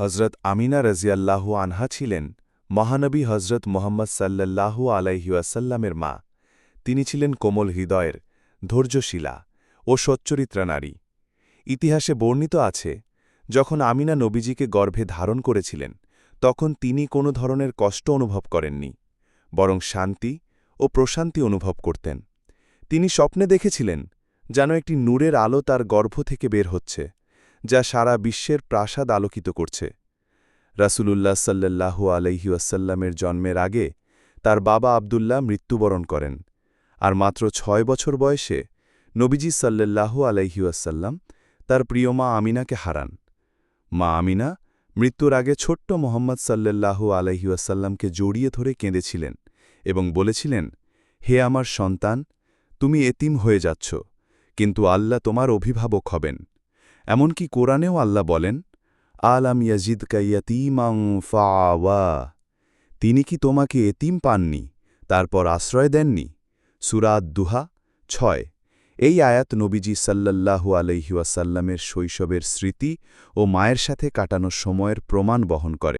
হজরত আমিনা রাজিয়াল্লাহু আনহা ছিলেন মহানবী হজরত মোহাম্মদ সাল্লাল্লাহু আলাইহিউসাল্লামের মা। তিনি ছিলেন কোমল হৃদয়ের, ধৈর্যশীলা ও সচ্চরিত্রা নারী। ইতিহাসে বর্ণিত আছে, যখন আমিনা নবীজিকে গর্ভে ধারণ করেছিলেন, তখন তিনি কোনো ধরনের কষ্ট অনুভব করেননি, বরং শান্তি ও প্রশান্তি অনুভব করতেন। তিনি স্বপ্নে দেখেছিলেন যেন একটি নূরের আলো তার গর্ভ থেকে বের হচ্ছে। যা সারা বিশ্বের প্রাসাদ আলোকিত করছে। রাসূলুল্লাহ সাল্লাল্লাহু আলহিউসাল্লামের জন্মের আগে তার বাবা আবদুল্লাহ মৃত্যুবরণ করেন আর মাত্র ছয় বছর বয়সে নবীজি সাল্লাল্লাহু আলহিউসাল্লাম তার প্রিয় মা আমিনাকে হারান। মা আমিনা মৃত্যুর আগে ছোট্ট মোহাম্মদ সাল্লাল্লাহু আলহিউসাল্লামকে জড়িয়ে ধরে কেঁদেছিলেন এবং বলেছিলেন, হে আমার সন্তান, তুমি এতিম হয়ে যাচ্ছ, কিন্তু আল্লাহ তোমার অভিভাবক হবেন। এমনকি কোরআনেও আল্লাহ বলেন, আলাম ইয়াজিদ কাইয়াতিমাং ফাওয়া তিনি কি তোমাকে এতিম পাননি, তারপর আশ্রয় দেননি? সুরাত দুহা ছয়। এই আয়াত নবীজি সাল্লাল্লাহু আলহিউসাল্লামের শৈশবের স্মৃতি ও মায়ের সাথে কাটানো সময়ের প্রমাণ বহন করে।